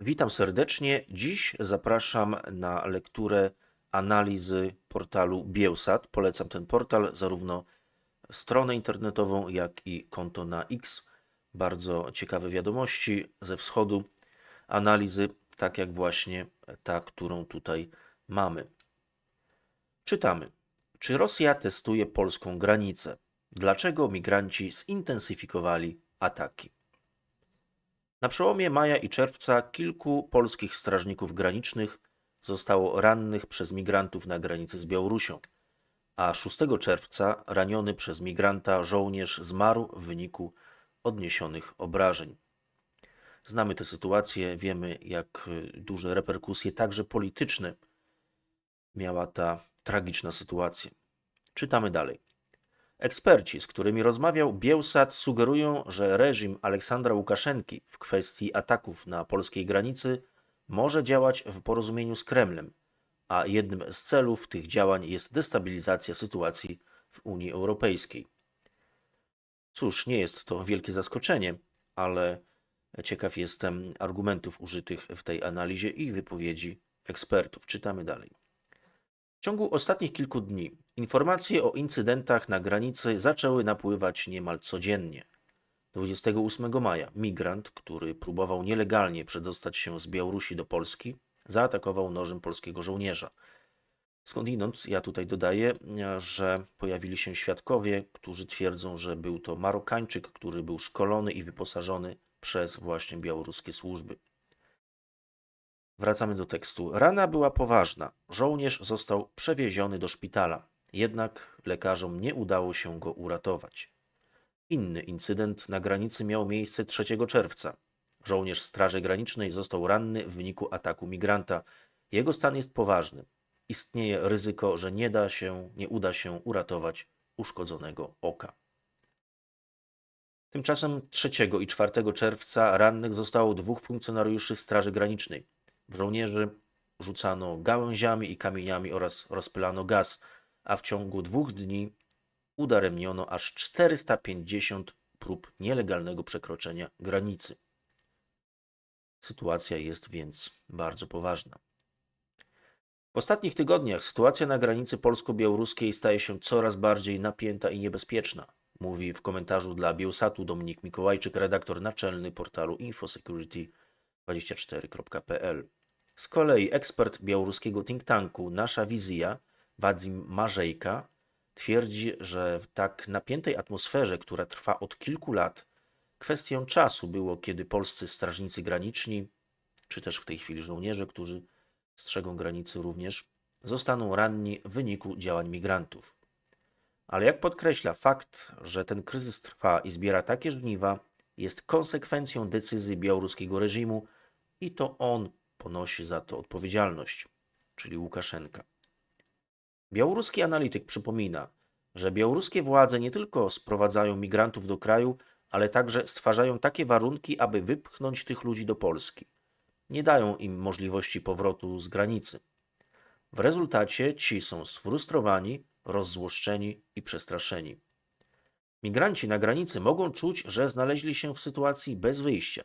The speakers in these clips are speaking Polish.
Witam serdecznie. Dziś zapraszam na lekturę analizy portalu Bielsat. Polecam ten portal, zarówno stronę internetową, jak i konto na X. Bardzo ciekawe wiadomości ze wschodu, analizy, tak jak właśnie ta, którą tutaj mamy. Czytamy. Czy Rosja testuje polską granicę? Dlaczego migranci zintensyfikowali ataki? Na przełomie maja i czerwca kilku polskich strażników granicznych zostało rannych przez migrantów na granicy z Białorusią, a 6 czerwca raniony przez migranta żołnierz zmarł w wyniku odniesionych obrażeń. Znamy tę sytuację, wiemy jak duże reperkusje, także polityczne, miała ta tragiczna sytuacja. Czytamy dalej. Eksperci, z którymi rozmawiał Bielsat, sugerują, że reżim Aleksandra Łukaszenki w kwestii ataków na polskiej granicy może działać w porozumieniu z Kremlem, a jednym z celów tych działań jest destabilizacja sytuacji w Unii Europejskiej. Cóż, nie jest to wielkie zaskoczenie, ale ciekaw jestem argumentów użytych w tej analizie i wypowiedzi ekspertów. Czytamy dalej. W ciągu ostatnich kilku dni informacje o incydentach na granicy zaczęły napływać niemal codziennie. 28 maja migrant, który próbował nielegalnie przedostać się z Białorusi do Polski, zaatakował nożem polskiego żołnierza. Skądinąd, ja tutaj dodaję, że pojawili się świadkowie, którzy twierdzą, że był to Marokańczyk, który był szkolony i wyposażony przez właśnie białoruskie służby. Wracamy do tekstu. Rana była poważna. Żołnierz został przewieziony do szpitala, jednak lekarzom nie udało się go uratować. Inny incydent na granicy miał miejsce 3 czerwca. Żołnierz Straży Granicznej został ranny w wyniku ataku migranta. Jego stan jest poważny. Istnieje ryzyko, że nie da się, nie uda się uratować uszkodzonego oka. Tymczasem 3 i 4 czerwca rannych zostało dwóch funkcjonariuszy Straży Granicznej. Żołnierzy rzucano gałęziami i kamieniami oraz rozpylano gaz, a w ciągu dwóch dni udaremniono aż 450 prób nielegalnego przekroczenia granicy. Sytuacja jest więc bardzo poważna. W ostatnich tygodniach sytuacja na granicy polsko-białoruskiej staje się coraz bardziej napięta i niebezpieczna, mówi w komentarzu dla Bielsatu Dominik Mikołajczyk, redaktor naczelny portalu infosecurity24.pl. Z kolei ekspert białoruskiego think tanku Nasza Wizja, Wadzim Marzejka, twierdzi, że w tak napiętej atmosferze, która trwa od kilku lat, kwestią czasu było, kiedy polscy strażnicy graniczni, czy też w tej chwili żołnierze, którzy strzegą granicy również, zostaną ranni w wyniku działań migrantów. Ale jak podkreśla, fakt, że ten kryzys trwa i zbiera takie żniwa, jest konsekwencją decyzji białoruskiego reżimu i to on ponosi za to odpowiedzialność, czyli Łukaszenka. Białoruski analityk przypomina, że białoruskie władze nie tylko sprowadzają migrantów do kraju, ale także stwarzają takie warunki, aby wypchnąć tych ludzi do Polski. Nie dają im możliwości powrotu z granicy. W rezultacie ci są sfrustrowani, rozzłoszczeni i przestraszeni. Migranci na granicy mogą czuć, że znaleźli się w sytuacji bez wyjścia.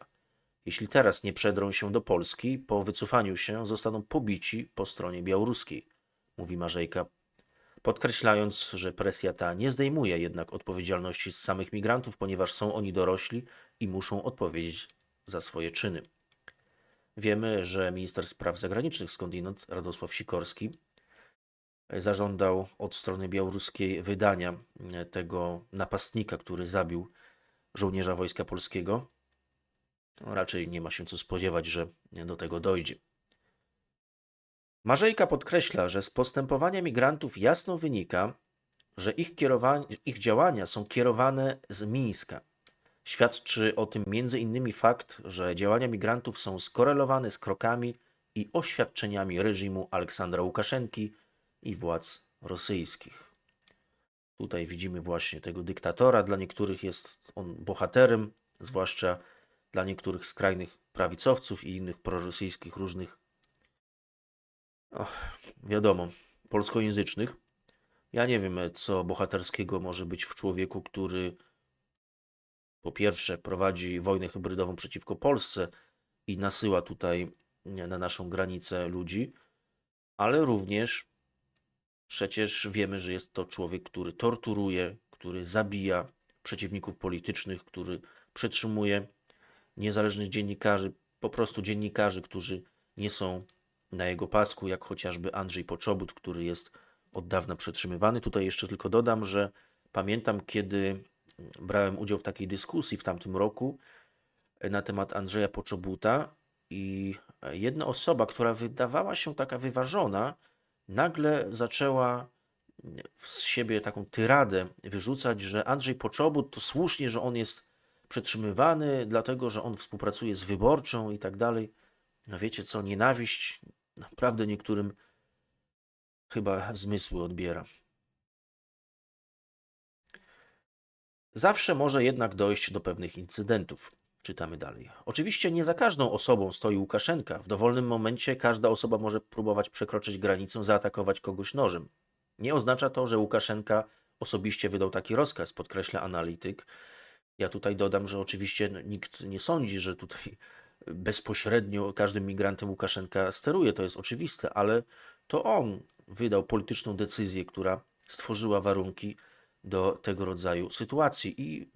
Jeśli teraz nie przedrą się do Polski, po wycofaniu się zostaną pobici po stronie białoruskiej, mówi Marzejka, podkreślając, że presja ta nie zdejmuje jednak odpowiedzialności z samych migrantów, ponieważ są oni dorośli i muszą odpowiedzieć za swoje czyny. Wiemy, że minister spraw zagranicznych skądinąd, Radosław Sikorski, zażądał od strony białoruskiej wydania tego napastnika, który zabił żołnierza Wojska Polskiego. No, raczej nie ma się co spodziewać, że do tego dojdzie. Marzejka podkreśla, że z postępowania migrantów jasno wynika, że ich, ich działania są kierowane z Mińska. Świadczy o tym m.in. fakt, że działania migrantów są skorelowane z krokami i oświadczeniami reżimu Aleksandra Łukaszenki i władz rosyjskich. Tutaj widzimy właśnie tego dyktatora. Dla niektórych jest on bohaterem, zwłaszcza dla niektórych skrajnych prawicowców i innych prorosyjskich różnych, och, wiadomo, polskojęzycznych. Ja nie wiem, co bohaterskiego może być w człowieku, który po pierwsze prowadzi wojnę hybrydową przeciwko Polsce i nasyła tutaj na naszą granicę ludzi, ale również przecież wiemy, że jest to człowiek, który torturuje, który zabija przeciwników politycznych, który przetrzymuje niezależnych dziennikarzy, po prostu dziennikarzy, którzy nie są na jego pasku, jak chociażby Andrzej Poczobut, który jest od dawna przetrzymywany. Tutaj jeszcze tylko dodam, że pamiętam, kiedy brałem udział w takiej dyskusji w tamtym roku na temat Andrzeja Poczobuta i jedna osoba, która wydawała się taka wyważona, nagle zaczęła z siebie taką tyradę wyrzucać, że Andrzej Poczobut to słusznie, że on jest przetrzymywany, dlatego że on współpracuje z wyborczą i tak dalej. No wiecie co, nienawiść naprawdę niektórym chyba zmysły odbiera. Zawsze może jednak dojść do pewnych incydentów. Czytamy dalej. Oczywiście nie za każdą osobą stoi Łukaszenka. W dowolnym momencie każda osoba może próbować przekroczyć granicę, zaatakować kogoś nożem. Nie oznacza to, że Łukaszenka osobiście wydał taki rozkaz, podkreśla analityk. Ja tutaj dodam, że oczywiście no, nikt nie sądzi, że tutaj bezpośrednio każdym migrantem Łukaszenka steruje, to jest oczywiste, ale to on wydał polityczną decyzję, która stworzyła warunki do tego rodzaju sytuacji. I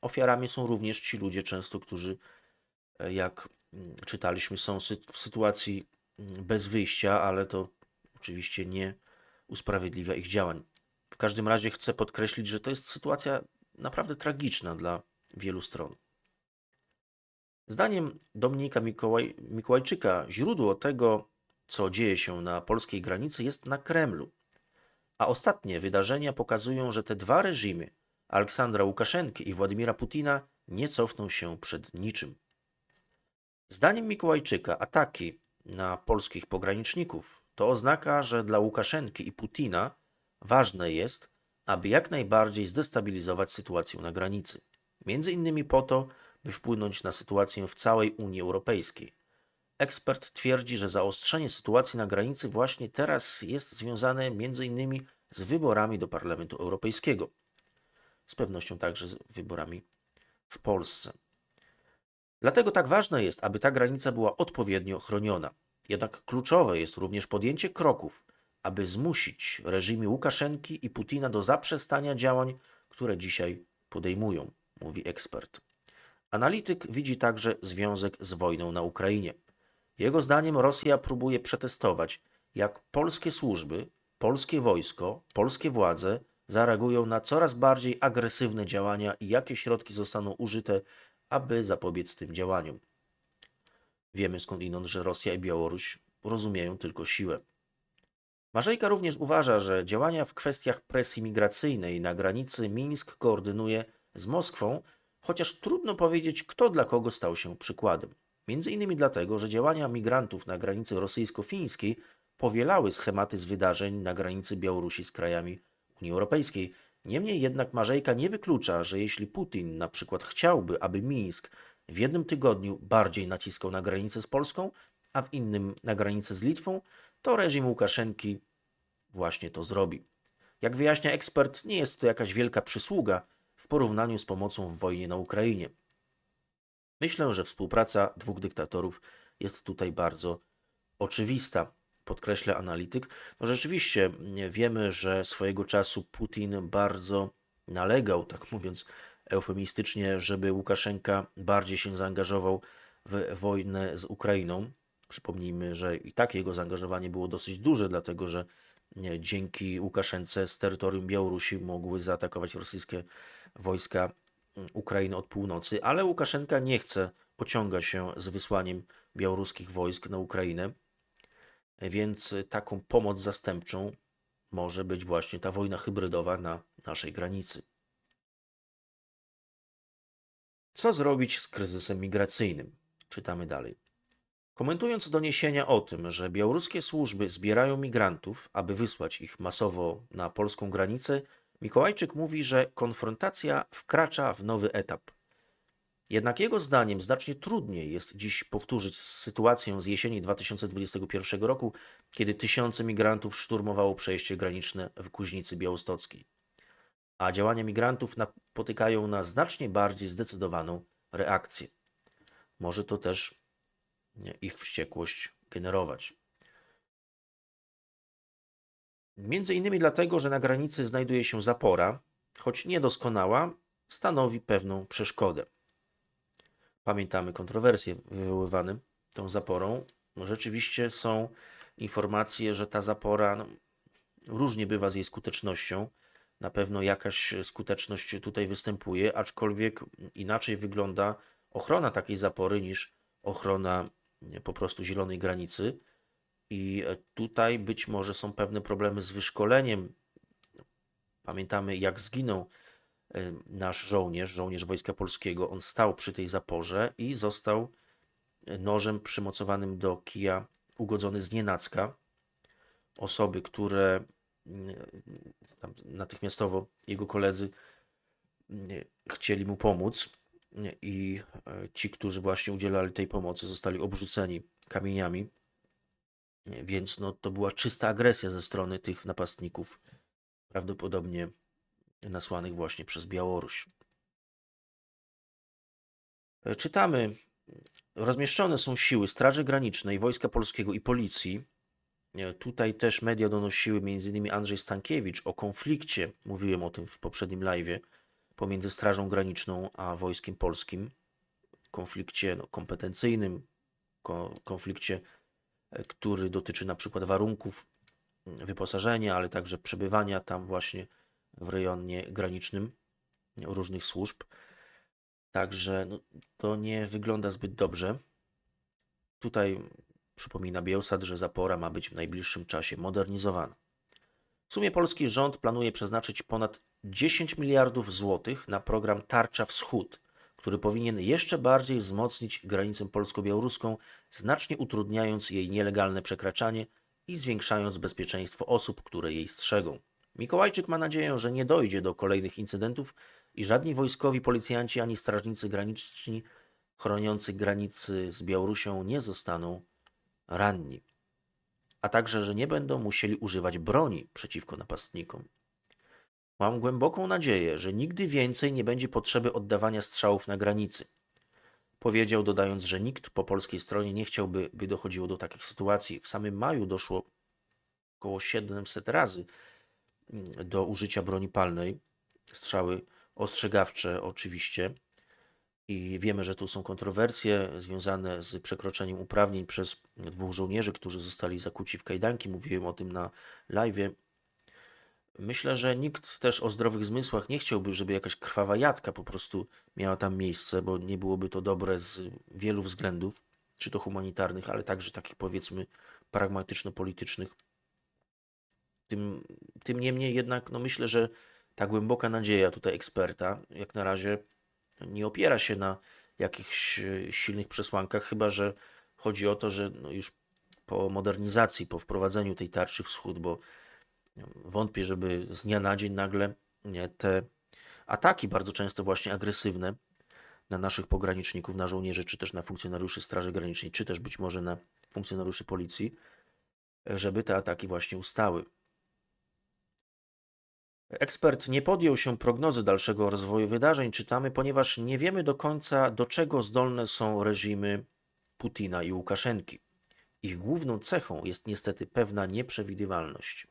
ofiarami są również ci ludzie często, którzy, e, jak mm, czytaliśmy, są w sytuacji mm, bez wyjścia, ale to oczywiście nie usprawiedliwia ich działań. W każdym razie chcę podkreślić, że to jest sytuacja naprawdę tragiczna dla wielu stron. Zdaniem Dominika Mikołaj, Mikołajczyka, źródło tego, co dzieje się na polskiej granicy, jest na Kremlu. A ostatnie wydarzenia pokazują, że te dwa reżimy, Aleksandra Łukaszenki i Władimira Putina, nie cofną się przed niczym. Zdaniem Mikołajczyka, ataki na polskich pograniczników to oznaka, że dla Łukaszenki i Putina ważne jest, aby jak najbardziej zdestabilizować sytuację na granicy. Między innymi po to, by wpłynąć na sytuację w całej Unii Europejskiej. Ekspert twierdzi, że zaostrzenie sytuacji na granicy właśnie teraz jest związane m.in. z wyborami do Parlamentu Europejskiego. Z pewnością także z wyborami w Polsce. Dlatego tak ważne jest, aby ta granica była odpowiednio chroniona. Jednak kluczowe jest również podjęcie kroków, aby zmusić reżimy Łukaszenki i Putina do zaprzestania działań, które dzisiaj podejmują, mówi ekspert. Analityk widzi także związek z wojną na Ukrainie. Jego zdaniem Rosja próbuje przetestować, jak polskie służby, polskie wojsko, polskie władze zareagują na coraz bardziej agresywne działania i jakie środki zostaną użyte, aby zapobiec tym działaniom. Wiemy skądinąd, że Rosja i Białoruś rozumieją tylko siłę. Marzejka również uważa, że działania w kwestiach presji migracyjnej na granicy Mińsk koordynuje z Moskwą, chociaż trudno powiedzieć, kto dla kogo stał się przykładem. Między innymi dlatego, że działania migrantów na granicy rosyjsko-fińskiej powielały schematy z wydarzeń na granicy Białorusi z krajami Unii Europejskiej. Niemniej jednak Marzejka nie wyklucza, że jeśli Putin na przykład chciałby, aby Mińsk w jednym tygodniu bardziej naciskał na granicę z Polską, a w innym na granicę z Litwą, to reżim Łukaszenki właśnie to zrobi. Jak wyjaśnia ekspert, nie jest to jakaś wielka przysługa w porównaniu z pomocą w wojnie na Ukrainie. Myślę, że współpraca dwóch dyktatorów jest tutaj bardzo oczywista, podkreśla analityk. No rzeczywiście wiemy, że swojego czasu Putin bardzo nalegał, tak mówiąc eufemistycznie, żeby Łukaszenka bardziej się zaangażował w wojnę z Ukrainą. Przypomnijmy, że i tak jego zaangażowanie było dosyć duże, dlatego że dzięki Łukaszence z terytorium Białorusi mogły zaatakować rosyjskie wojska mm, Ukrainy od północy, ale Łukaszenka nie chce ociągać się z wysłaniem białoruskich wojsk na Ukrainę, więc taką pomoc zastępczą może być właśnie ta wojna hybrydowa na naszej granicy. Co zrobić z kryzysem migracyjnym? Czytamy dalej. Komentując doniesienia o tym, że białoruskie służby zbierają migrantów, aby wysłać ich masowo na polską granicę, Mikołajczyk mówi, że konfrontacja wkracza w nowy etap. Jednak jego zdaniem znacznie trudniej jest dziś powtórzyć sytuację z jesieni 2021 roku, kiedy tysiące migrantów szturmowało przejście graniczne w Kuźnicy Białostockiej. A działania migrantów napotykają na znacznie bardziej zdecydowaną reakcję. Może to też ich wściekłość generować. Między innymi dlatego, że na granicy znajduje się zapora, choć niedoskonała, stanowi pewną przeszkodę. Pamiętamy kontrowersje wywoływane tą zaporą. No, Rzeczywiście są informacje, że ta zapora no, różnie bywa z jej skutecznością. Na pewno jakaś skuteczność tutaj występuje, aczkolwiek inaczej wygląda ochrona takiej zapory niż ochrona po prostu zielonej granicy. I tutaj być może są pewne problemy z wyszkoleniem. Pamiętamy, jak zginął nasz żołnierz, żołnierz Wojska Polskiego. On stał przy tej zaporze i został e, nożem przymocowanym do kija ugodzony z nienacka. Osoby, które tam natychmiastowo jego koledzy chcieli mu pomóc i ci, którzy właśnie udzielali tej pomocy, zostali obrzuceni kamieniami. Więc no, to była czysta agresja ze strony tych napastników, prawdopodobnie nasłanych właśnie przez Białoruś. E, Czytamy, rozmieszczone są siły Straży Granicznej, Wojska Polskiego i Policji. E, Tutaj też media donosiły, m.in. Andrzej Stankiewicz, o konflikcie, mówiłem o tym w poprzednim live'ie, pomiędzy Strażą Graniczną a Wojskiem Polskim. Konflikcie no, kompetencyjnym, ko- konflikcie, e, który dotyczy na przykład warunków mm, wyposażenia, ale także przebywania tam właśnie w rejonie granicznym różnych służb. Także no, to nie wygląda zbyt dobrze. Tutaj przypomina Bielsat, że zapora ma być w najbliższym czasie modernizowana. W sumie polski rząd planuje przeznaczyć ponad 10 miliardów złotych na program Tarcza Wschód, który powinien jeszcze bardziej wzmocnić granicę polsko-białoruską, znacznie utrudniając jej nielegalne przekraczanie i zwiększając bezpieczeństwo osób, które jej strzegą. Mikołajczyk ma nadzieję, że nie dojdzie do kolejnych incydentów i żadni wojskowi policjanci ani strażnicy graniczni chroniący granicy z Białorusią nie zostaną ranni, a także, że nie będą musieli używać broni przeciwko napastnikom. Mam głęboką nadzieję, że nigdy więcej nie będzie potrzeby oddawania strzałów na granicy. Powiedział, dodając, że nikt po polskiej stronie nie chciałby, by dochodziło do takich sytuacji. W samym maju doszło około 700 razy do użycia broni palnej. Strzały ostrzegawcze, oczywiście. I wiemy, że tu są kontrowersje związane z przekroczeniem uprawnień przez dwóch żołnierzy, którzy zostali zakuci w kajdanki. Mówiłem o tym na live. Myślę, że nikt też o zdrowych zmysłach nie chciałby, żeby jakaś krwawa jadka po prostu miała tam miejsce, bo nie byłoby to dobre z wielu względów, czy to humanitarnych, ale także takich powiedzmy pragmatyczno-politycznych. Tym, tym niemniej jednak, no myślę, że ta głęboka nadzieja tutaj eksperta, jak na razie nie opiera się na jakichś e, silnych przesłankach, chyba że chodzi o to, że no już po modernizacji, po wprowadzeniu tej tarczy wschód, bo wątpię, żeby z dnia na dzień nagle te ataki, bardzo często właśnie agresywne, na naszych pograniczników, na żołnierzy, czy też na funkcjonariuszy Straży Granicznej, czy też być może na funkcjonariuszy policji, żeby te ataki właśnie ustały. Ekspert nie podjął się prognozy dalszego rozwoju wydarzeń, czytamy, ponieważ nie wiemy do końca, do czego zdolne są reżimy Putina i Łukaszenki. Ich główną cechą jest niestety pewna nieprzewidywalność,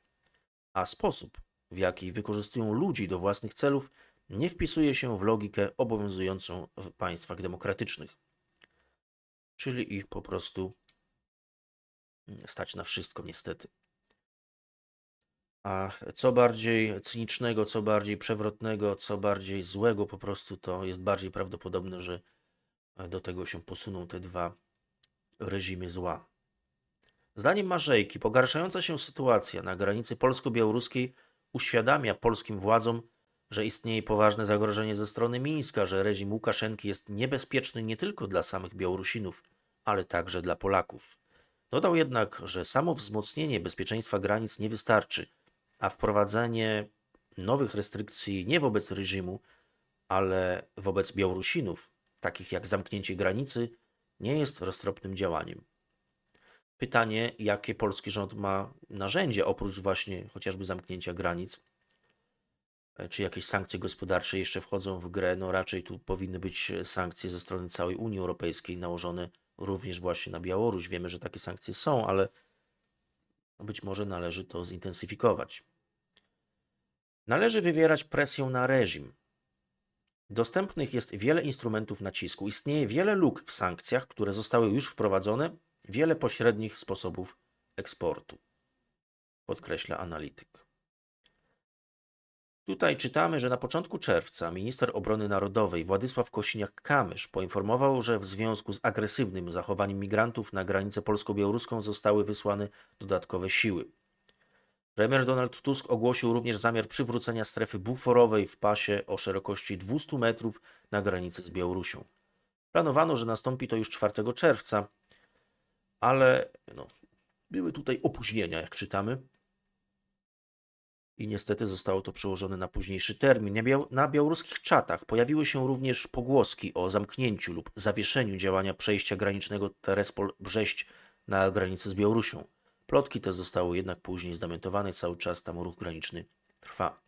a sposób, w jaki wykorzystują ludzi do własnych celów, nie wpisuje się w logikę obowiązującą w państwach demokratycznych. Czyli ich po prostu stać na wszystko, niestety. A co bardziej cynicznego, co bardziej przewrotnego, co bardziej złego, po prostu to jest bardziej prawdopodobne, że do tego się posuną te dwa reżimy zła. Zdaniem Marzejki, pogarszająca się sytuacja na granicy polsko-białoruskiej uświadamia polskim władzom, że istnieje poważne zagrożenie ze strony Mińska, że reżim Łukaszenki jest niebezpieczny nie tylko dla samych Białorusinów, ale także dla Polaków. Dodał jednak, że samo wzmocnienie bezpieczeństwa granic nie wystarczy, a wprowadzenie nowych restrykcji nie wobec reżimu, ale wobec Białorusinów, takich jak zamknięcie granicy, nie jest roztropnym działaniem. Pytanie, jakie polski rząd ma narzędzia oprócz właśnie chociażby zamknięcia granic, E, czy jakieś sankcje gospodarcze jeszcze wchodzą w grę? No raczej tu powinny być sankcje ze strony całej Unii Europejskiej nałożone również właśnie na Białoruś. Wiemy, że takie sankcje są, ale być może należy to zintensyfikować. Należy wywierać presję na reżim. Dostępnych jest wiele instrumentów nacisku. Istnieje wiele luk w sankcjach, które zostały już wprowadzone, wiele pośrednich sposobów eksportu. Podkreśla analityk. Tutaj czytamy, że na początku czerwca minister obrony narodowej Władysław Kosiniak-Kamysz poinformował, że w związku z agresywnym zachowaniem migrantów na granicę polsko-białoruską zostały wysłane dodatkowe siły. Premier Donald Tusk ogłosił również zamiar przywrócenia strefy buforowej w pasie o szerokości 200 metrów na granicy z Białorusią. Planowano, że nastąpi to już 4 czerwca, ale no, były tutaj opóźnienia, jak czytamy. I niestety zostało to przełożone na późniejszy termin. Na, biał- na białoruskich czatach pojawiły się również pogłoski o zamknięciu lub zawieszeniu działania przejścia granicznego Terespol-Brześć na granicy z Białorusią. Plotki te zostały jednak później zdamentowane, cały czas tam ruch graniczny trwa.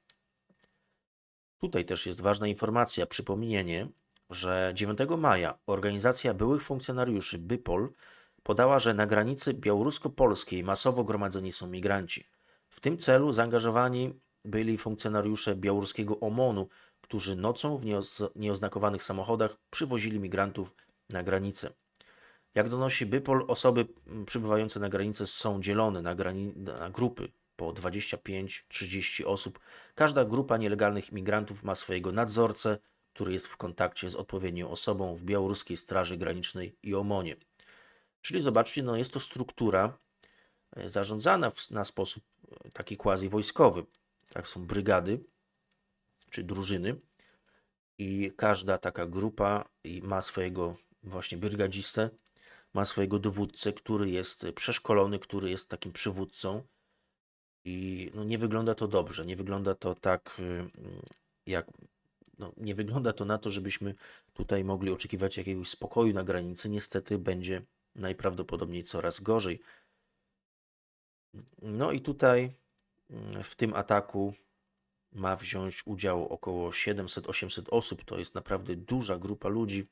Tutaj też jest ważna informacja, przypomnienie, że 9 maja organizacja byłych funkcjonariuszy BYPOL podała, że na granicy białorusko-polskiej masowo gromadzeni są migranci. W tym celu zaangażowani byli funkcjonariusze białoruskiego OMON-u, którzy nocą w nieoz- nieoznakowanych samochodach przywozili migrantów na granicę. Jak donosi Bypol, osoby przybywające na granicę są dzielone na, grani- na grupy po 25-30 osób. Każda grupa nielegalnych imigrantów ma swojego nadzorcę, który jest w kontakcie z odpowiednią osobą w białoruskiej Straży Granicznej i OMONie. Czyli zobaczcie, no jest to struktura zarządzana w, na sposób e, taki quasi wojskowy. Tak są brygady czy drużyny i każda taka grupa ma swojego właśnie brygadzistę, ma swojego dowódcę, który jest przeszkolony, który jest takim przywódcą i no, nie wygląda to dobrze, nie wygląda to tak y, mm, jak no, nie wygląda to na to, żebyśmy tutaj mogli oczekiwać jakiegoś spokoju na granicy. Niestety będzie najprawdopodobniej coraz gorzej. No i tutaj mm, w tym ataku ma wziąć udział około 700-800 osób. To jest naprawdę duża grupa ludzi.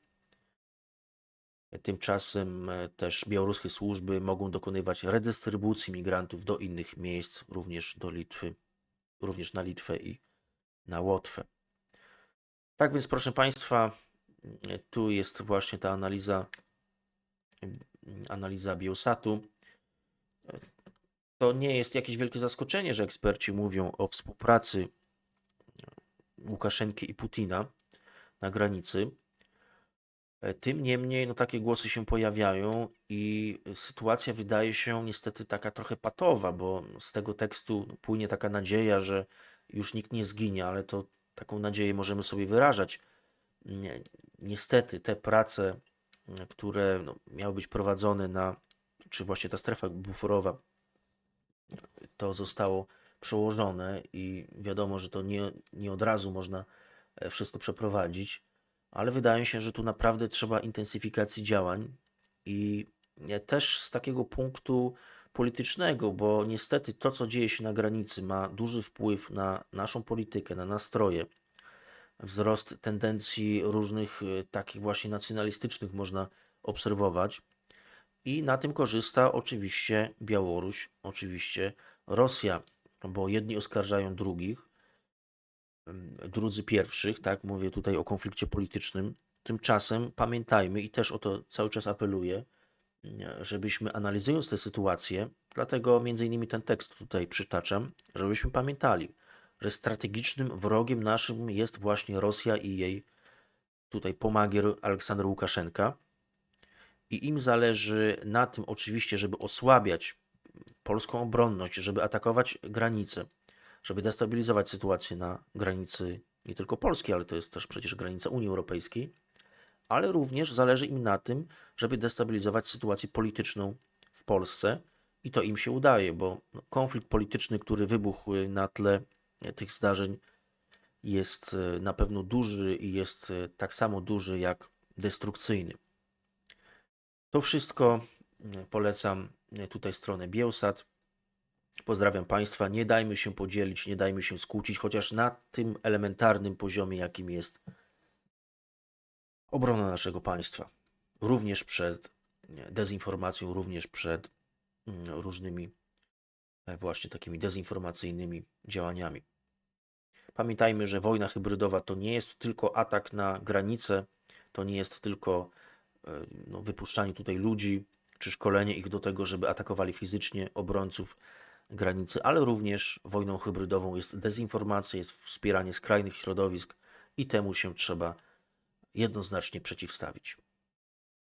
Tymczasem e, też białoruskie służby mogą dokonywać redystrybucji migrantów do innych miejsc, również do Litwy, również na Litwę i na Łotwę. Tak więc, proszę Państwa, e, tu jest właśnie ta analiza, analiza Bielsatu. E, To nie jest jakieś wielkie zaskoczenie, że eksperci mówią o współpracy Łukaszenki i Putina na granicy. E, Tym niemniej, no takie głosy się pojawiają i sytuacja wydaje się niestety taka trochę patowa, bo z tego tekstu płynie taka nadzieja, że już nikt nie zginie, ale to taką nadzieję możemy sobie wyrażać. Nie- Niestety te prace, m, które no, miały być prowadzone na, czy właśnie ta strefa buforowa, to zostało przełożone i wiadomo, że to nie, nie od razu można e, wszystko przeprowadzić, ale wydaje się, że tu naprawdę trzeba intensyfikacji działań i e, też z takiego punktu politycznego, bo niestety to, co dzieje się na granicy, ma duży wpływ na naszą politykę, na nastroje. Wzrost tendencji różnych e, takich właśnie nacjonalistycznych można obserwować. I na tym korzysta oczywiście Białoruś, oczywiście Rosja, bo jedni oskarżają drugich, drudzy pierwszych, tak? Mówię tutaj o konflikcie politycznym. Tymczasem pamiętajmy i też o to cały czas apeluję, nie, żebyśmy analizując tę sytuację, dlatego między innymi ten tekst tutaj przytaczam, żebyśmy pamiętali, że strategicznym wrogiem naszym jest właśnie Rosja i jej tutaj pomagier Aleksander Łukaszenka. I im zależy na tym oczywiście, żeby osłabiać polską obronność, żeby atakować granice, żeby destabilizować sytuację na granicy nie tylko Polski, ale to jest też przecież granica Unii Europejskiej, ale również zależy im na tym, żeby destabilizować sytuację polityczną w Polsce i to im się udaje, bo konflikt polityczny, który wybuchł na tle tych zdarzeń, jest e, na pewno duży i jest e, tak samo duży jak destrukcyjny. To wszystko mm, polecam e, tutaj stronę Bielsat. Pozdrawiam Państwa. Nie dajmy się podzielić, nie dajmy się skłócić, chociaż na tym elementarnym poziomie, jakim jest obrona naszego państwa. Również przed dezinformacją również przed mm, różnymi e, właśnie takimi dezinformacyjnymi działaniami. Pamiętajmy, że wojna hybrydowa to nie jest tylko atak na granice, to nie jest tylko no, wypuszczanie tutaj ludzi, czy szkolenie ich do tego, żeby atakowali fizycznie obrońców granicy, ale również wojną hybrydową jest dezinformacja, jest wspieranie skrajnych środowisk i temu się trzeba jednoznacznie przeciwstawić.